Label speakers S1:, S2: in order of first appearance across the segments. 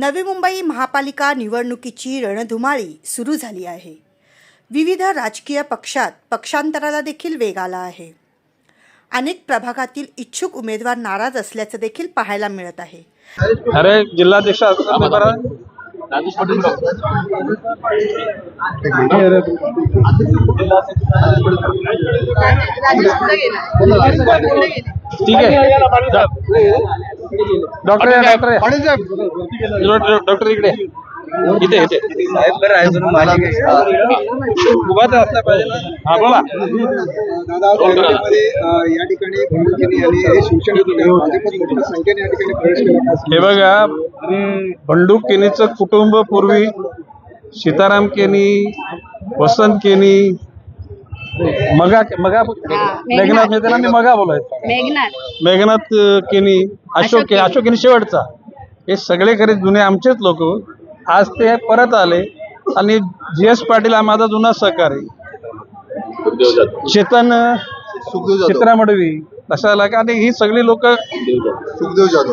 S1: नवी मुंबई महापालिका निवडणुकीची रणधुमाळी सुरू झाली आहे. विविध राजकीय पक्षात पक्षांतराला देखील वेग आला आहे. अनेक प्रभागातील इच्छुक उमेदवार नाराज असल्याचं देखील पाहायला मिळत आहे.
S2: अरे जिल्हाध्यक्ष ठीक आहे. डॉक्टर या, डॉक्टर या. डॉक्टर डॉक्टर इकडे इथे इथे. उभाच असला पाहिजे ना. हा बोला.
S3: दादा या ठिकाणी हे शिवसेनेतून भाजपत मोठ्या संख्येने या ठिकाणी प्रवेश केला.
S2: हे बघा. हम्म, बंडू केनीचं कुटुंब पूर्वी सीताराम केनी वसंत केनी मगा मगा मेघनाथ. मी त्याला मी मगा बोलायचं
S4: मेघनाथ.
S2: मेघनाथ केनी अशोक के अशोक केनी शेवटचा. हे सगळे खरे जुने आमचेच लोक. आज ते परत आले आणि जी एस पाटील हा माझा जुना सहकारी. चेतन चित्रा मडवी तशाला का आणि ही सगळी लोक
S3: सुखदेव जाधव.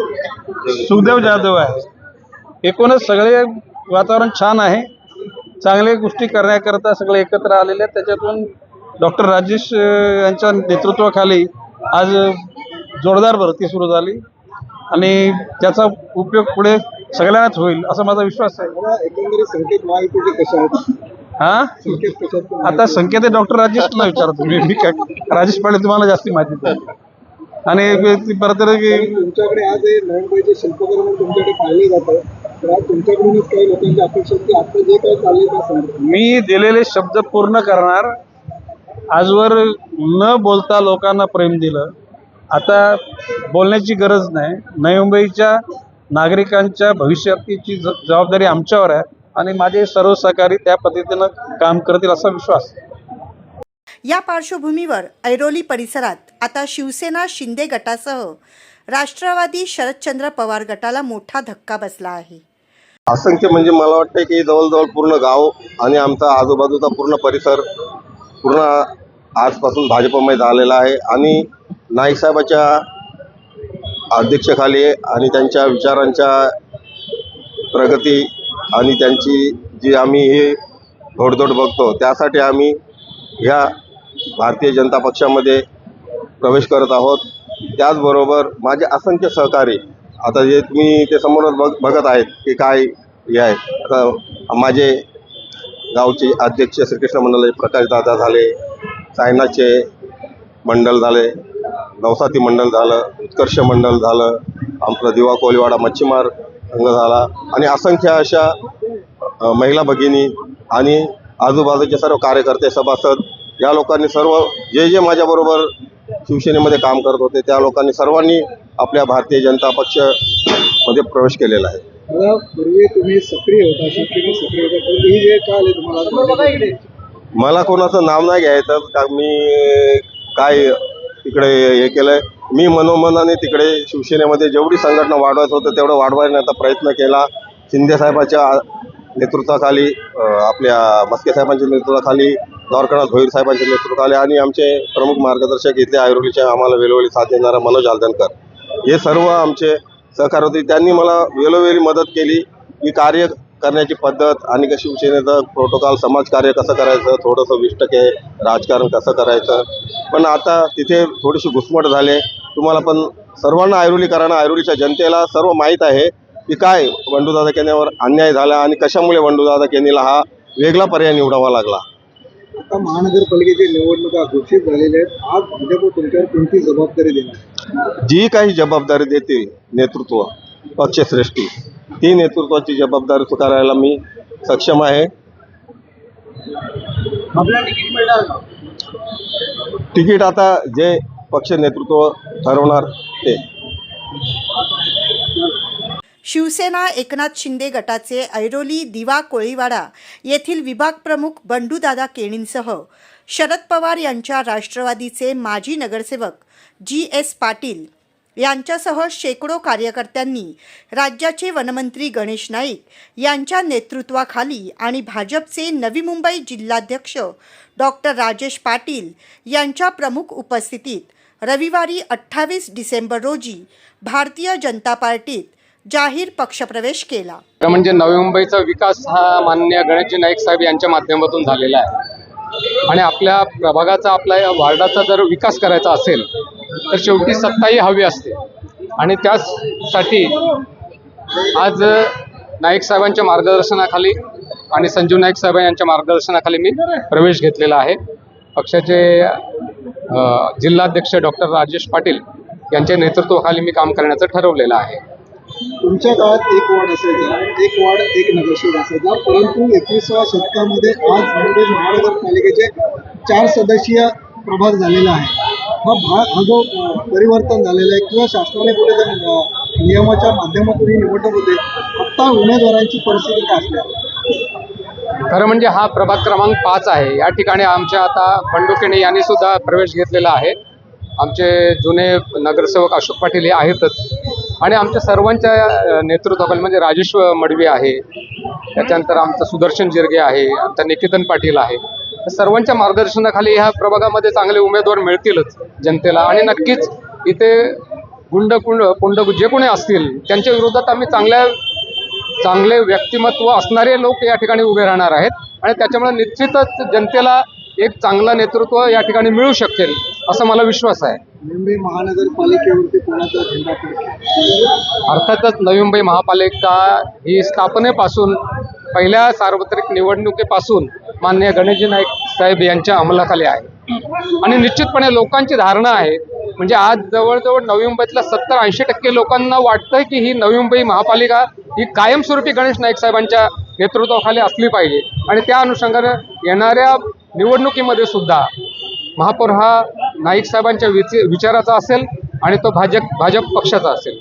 S2: सुखदेव जाधव आहे. एकूणच सगळे वातावरण छान आहे. चांगल्या गोष्टी करण्याकरता सगळे एकत्र आलेले आहेत. त्याच्यातून डॉक्टर राजेश यांच्या नेतृत्वाखाली आज जोरदार भरती सुरू झाली. आणि त्याचा उपयोग पुढे सगळ्यांनाच होईल असा माझा विश्वास आहे.
S3: एकंदरीत संकेत महायुतीचे कसे आहेत?
S2: हा? आता संकेत डॉक्टर राजेशला विचारतो. मी काय राजेश पाटील तुम्हाला जास्ती माहिती द्या आणि परत की
S3: तुमच्याकडे आज हे नवीनपैकी शिल्पकार म्हणून तुमच्याकडे जातं आज तुमच्याकडूनच काही लोकांची अपेक्षा आता जे काही चालले
S2: मी दिलेले शब्द पूर्ण करणार. आजवर न बोलता लोकांना प्रेम दिलं. आता बोलण्याची गरज नाही. नवी मुंबईच्या नागरिकांच्या भविष्याची ज- जबाबदारी आमच्यावर आहे आणि माझे सर्व सहकारी त्या पद्धतीनं काम करतील असा विश्वास.
S1: या पार्श्वभूमीवर ऐरोली परिसरात आता शिवसेना शिंदे गटासह राष्ट्रवादी शरदचंद्र पवार गटाला मोठा धक्का बसला आहे.
S5: असंख्य म्हणजे मला वाटतं की जवळजवळ पूर्ण गाव आणि आमचा आजूबाजूचा पूर्ण परिसर पूर्ण आजपासून भाजपमय झालेला आहे. आणि नाईक साहेबाच्या आणि त्यांच्या विचारांच्या प्रगती आणि त्यांची जी आम्ही हे घोडदौड बघतो त्यासाठी आम्ही ह्या भारतीय जनता पक्षामध्ये प्रवेश करत आहोत. त्याचबरोबर माझे असंख्य सहकारी आता जे तुम्ही ते समोरच बघ बघत आहेत की काय हे आहे. आता माझे गावचे अध्यक्ष श्रीकृष्ण मंडळ प्रकाश दादा झाले सायनाचे मंडल झाले नवसाती मंडळ झालं उत्कर्ष मंडळ झालं आपलं दिवा कोलीवाडा मच्छीमार संघ झाला आणि असंख्य अशा महिला भगिनी आणि आजूबाजूचे सर्व कार्यकर्ते सभासद या लोकांनी सर्व जे जे माझ्याबरोबर शिवसेनेमध्ये काम करत होते त्या लोकांनी सर्वांनी आपल्या भारतीय जनता पक्षमध्ये प्रवेश केलेला आहे.
S3: मला पूर्वी तुम्ही सक्रिय होता सक्रिय होता. पण ही जे तुम्हाला?
S5: मला कोणाचं नाव नाही घ्यायचं का मी काय तिकडे हे केलंय? मी मनोमनाने तिकडे शिवसेनेमध्ये जेवढी संघटना वाढवायचं होतं तेवढं वाढवण्याचा प्रयत्न केला. शिंदे साहेबाच्या नेतृत्वाखाली आपल्या मस्के साहेबांच्या नेतृत्वाखाली द्वारकानाथ भोईर साहेबांच्या नेतृत्वाखाली आणि आमचे प्रमुख मार्गदर्शक इथले आयुर्वेदीचे आम्हाला वेळोवेळी साथ देणारा मनोज हलदनकर हे सर्व आमचे सहकार होते. त्यांनी मला वेळोवेळी मदत केली. की कार्य करण्याची पद्धत आणि कशी शिवसेनेचं प्रोटोकॉल समाजकार्य कसं करायचं थोडंसं वीस टक्के राजकारण कसं करायचं. पण आता तिथे थोडीशी घुसमट झाले तुम्हाला पण सर्वांना ऐरोलीकरांना ऐरोलीच्या जनतेला सर्व माहीत आहे की काय बंडूदादा केनेवर अन्याय झाला आणि कशामुळे बंडूदादा केनीला हा वेगळा पर्याय निवडावा लागला.
S3: आता महानगरपालिकेच्या निवडणुका घोषित झालेल्या आहेत. आज भाजप तुमच्यावर कोणती जबाबदारी देणार?
S5: जी काही जबाबदारी देतील नेतृत्व पक्षश्रेष्ठी ती नेतृत्वाची जबाबदारी स्वीकारायला मी सक्षम आहे. तिकीट आता जे पक्ष नेतृत्व ठरवणार ते.
S1: शिवसेना एकनाथ शिंदे गटाचे ऐरोली दिवा कोळीवाडा येथील विभाग प्रमुख बंडूदादा केणींसह शरद पवार यांच्या राष्ट्रवादीचे माजी नगरसेवक जी एस पाटील यांच्यासह शेकडो कार्यकर्त्यांनी राज्याचे वनमंत्री गणेश नाईक यांच्या नेतृत्वाखाली आणि भाजपचे नवी मुंबई जिल्हाध्यक्ष डॉक्टर राजेश पाटील यांच्या प्रमुख उपस्थितीत रविवारी अठ्ठावीस डिसेंबर रोजी भारतीय जनता पार्टीत जाहीर पक्षप्रवेश केला.
S4: म्हणजे नवी मुंबईचा विकास हा मान्य गणेशजी नाईक साहेब यांच्या माध्यमातून झालेला आहे. आणि आपल्या प्रभागाचा आपल्या या वार्डाचा जर विकास करायचा असेल तर शेवटी सत्ताही हवी असते. आणि त्यासाठी आज नाईक साहेबांच्या मार्गदर्शनाखाली आणि संजीव नाईक साहेब यांच्या मार्गदर्शनाखाली मी प्रवेश घेतलेला आहे. पक्षाचे जिल्हाध्यक्ष डॉक्टर राजेश पाटील यांच्या नेतृत्वाखाली मी काम करण्याचं ठरवलेलं आहे.
S3: तुमच्या काळात एक वॉर्ड असायचा एक वॉर्ड एक नगरसेवक असायचा. परंतु एकविसाव्या शतकामध्ये आज मुंबई महानगरपालिकेचे चार सदस्यीय प्रभाग झालेला आहे. हा भाग हा जो परिवर्तन झालेला आहे किंवा शासनाने पुढे नियमाच्या माध्यमातून ही निवडणूक होते आत्ता उमेदवारांची परिस्थिती काय असते?
S4: खरं म्हणजे हा प्रभाग क्रमांक पाच आहे. या ठिकाणी आमच्या आता बंडू यांनी सुद्धा प्रवेश घेतलेला आहे. आमचे जुने नगरसेवक अशोक पाटील हे आहेतच. आणि आमच्या सर्वांच्या नेतृत्वाखाली म्हणजे राजेश मडवी आहे. त्याच्यानंतर आमचं सुदर्शन जिरगे आहे आमचा निकेतन पाटील आहे. सर्वांच्या मार्गदर्शनाखाली ह्या प्रभागामध्ये चांगले उमेदवार मिळतीलच जनतेला. आणि नक्कीच इथे गुंड कुंड पुंड जे कोणी असतील त्यांच्या विरोधात आम्ही चांगल्या चांगले व्यक्तिमत्व असणारे लोक या ठिकाणी उभे राहणार आहेत. आणि त्याच्यामुळे निश्चितच जनतेला एक चांगलं नेतृत्व या ठिकाणी मिळू शकेल. असा मला विश्वास आहे.
S3: मुंबई महानगरपालिकेवरती कोणाचा झेंडा
S4: अर्थातच नवी मुंबई महापालिका ही स्थापनेपासून पहिल्या सार्वत्रिक निवडणुकीपासून माननीय गणेशजी नाईक साहेब यांच्या अंमलाखाली आहे. आणि निश्चितपणे लोकांची धारणा आहे म्हणजे आज जवळजवळ नवी मुंबईतल्या सत्तर ऐंशी टक्के लोकांना वाटतंय की ही नवी मुंबई महापालिका ही कायमस्वरूपी गणेश नाईक साहेबांच्या नेतृत्वाखाली असली पाहिजे. आणि त्या अनुषंगानं येणाऱ्या निवडणुकीमध्ये सुद्धा महापौर हा नाईक साहेबांच्या विच- विचाराचा असेल आणि तो भाजप भाजप पक्षाचा असेल.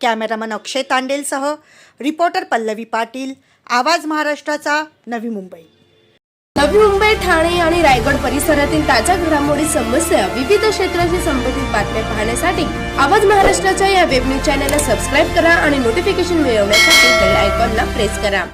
S1: कॅमेरामन अक्षय तांडेलसह रिपोर्टर पल्लवी पाटील आवाज महाराष्ट्राचा नवी मुंबई.
S6: नवी मुंबई ठाणे आणि रायगड परिसरातील ताज्या घडामोडी समस्या विविध क्षेत्राशी संबंधित बातम्या पाहण्यासाठी आवाज महाराष्ट्राच्या या वेब न्यूज चॅनलला सबस्क्राईब करा आणि नोटिफिकेशन मिळवण्यासाठी बेल आयकॉनला प्रेस करा.